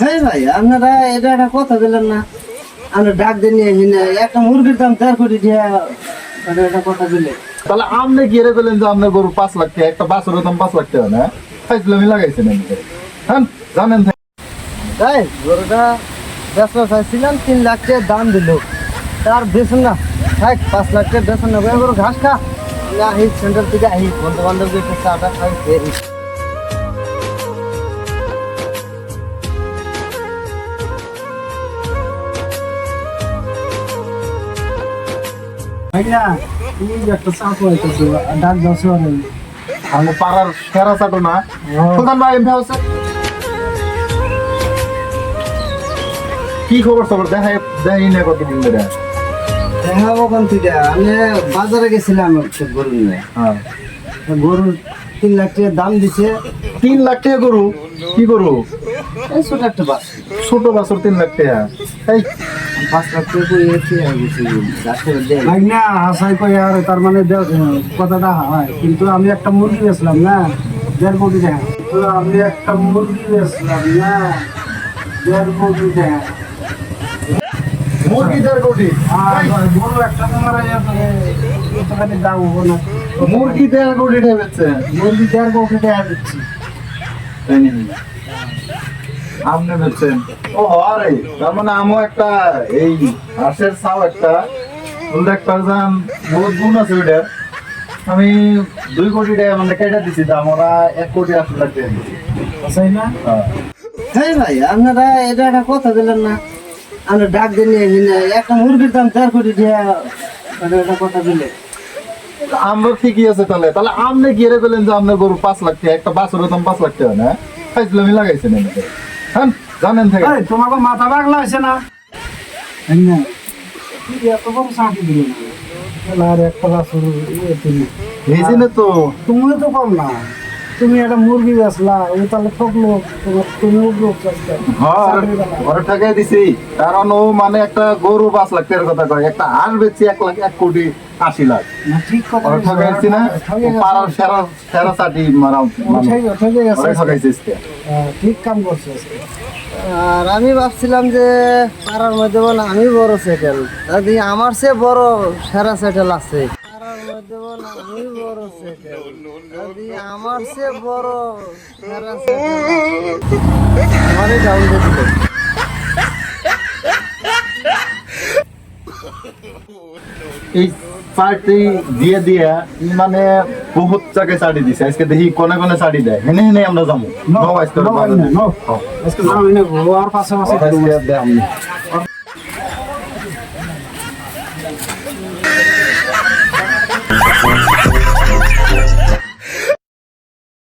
হ্যাঁ ভাই আপনারা এটা একটা কথা দিলেন না। আমরা ডাক দিয়ে নিয়ে এসে না, একটা মুরগির দাম চার কোটি দিয়ে এটা একটা কথা দিলে তাহলে আপনি গিয়ে বললেন যে আপনার গরু পাঁচ লাখ টাকা একটা বাছরের দাম পাঁচ লাখ টাকা না? ফাইজলামি লাগাইছেন। হ্যাঁ জানেন তো। তাই গরুটা বেচা চাইছিলাম তিন লাখ টাকা দাম দিল। তার বেছেন না। থাক পাঁচ লাখ টাকা বেছেন না। গরু ঘাস খা। এই সেন্টার থেকে আহি বন্ধু বান্ধবকে একটু চাটা খাই ভাইয়া তুমি একটা চাপ হইতেছো ডাক আমি পাড়ার সেরা চাটো না। সুলতান ভাই কি খবর খবর দেখাই দেখাই না কতদিন ধরে। দেখা কখন থেকে? আমি বাজারে গেছিলাম একটা গরু নিয়ে। হ্যাঁ। গরুর তিন লাখ টাকা দাম দিছে। তিন লাখ টাকা গরু? কি গরু? ছোট একটা বাস ছোট বাছর তিন লাখ টাকা। এই আশাই কই আর তার মানে কথাটা হয় কিন্তু আমি একটা মুরগি বেচলাম না দেড় কোটি টাকা আমি একটা মুরগি দেড় কোটি মুরগি দেড় কোটি একটা দাম না দেড় কোটি মুরগি দেড় দিচ্ছি আপনি বেচছেন ও আরে তার মানে আমও একটা এই হাঁসের ছাও একটা। একটা যান বহুত গুণ আছে ওইটার। আমি দুই কোটি টাকা মানে কেটে দিছি দাম ওরা এক কোটি লাখ টাকা দিছি। তাই না? হ্যাঁ। ভাই আপনারা এটা একটা কথা দিলেন না। আমরা ডাক দিয়ে নিয়ে একটা মুরগির দাম চার কোটি দিয়ে এটা একটা কথা দিলে আমরা ঠিকই আছে তাহলে। তাহলে আপনি গিয়ে বললেন যে আপনার গরু পাঁচ লাখ টাকা একটা বাছরের দাম পাঁচ লাখ টাকা না? ফাইজলামি লাগাইছেন এমনি। জানেন থেকে। তোমাকে মাথা পাগলা আছে না? তাই না। এত কম সাঁকি দিল না আর একটা বাছুর এই জন্য তো তুমিও তো কম না। তুমি একটা মুরগি বেচলা ও তাহলে ঠকলো তোমার তুমিও লোক হ্যাঁ ঘরে দিছি। কারণ ও মানে একটা গরু পাঁচ লাখ টাকার কথা কয়। একটা হাঁস বেচছি এক লাখ এক কোটি আশি লাখ। ঠিক কথা। ঠকাইছি না ঠকে গেছে। পাড়ার সেরা সেরা চাটি মারা ও ঠকে-। হ্যাঁ, ঠিক কাম করছ আর আমি ভাবছিলাম যে পাড়ার মধ্যে বলে আমি বড় সেটেল। আমার সে বড় সেরা সেটেল আছে। পাড়ার মধ্যে বলে আমি বড় সেটেল। আমার সে বড় সেরা সেটেল আমারই ডাউন দিয়েছিল এই পার্টি দিয়ে দিয়ে মানে বহুত চাকে চাড়ি দিছে। আজকে দেখি কোনে কোনে চাড়ি দেয়। হেনে হেনে আমরা যাব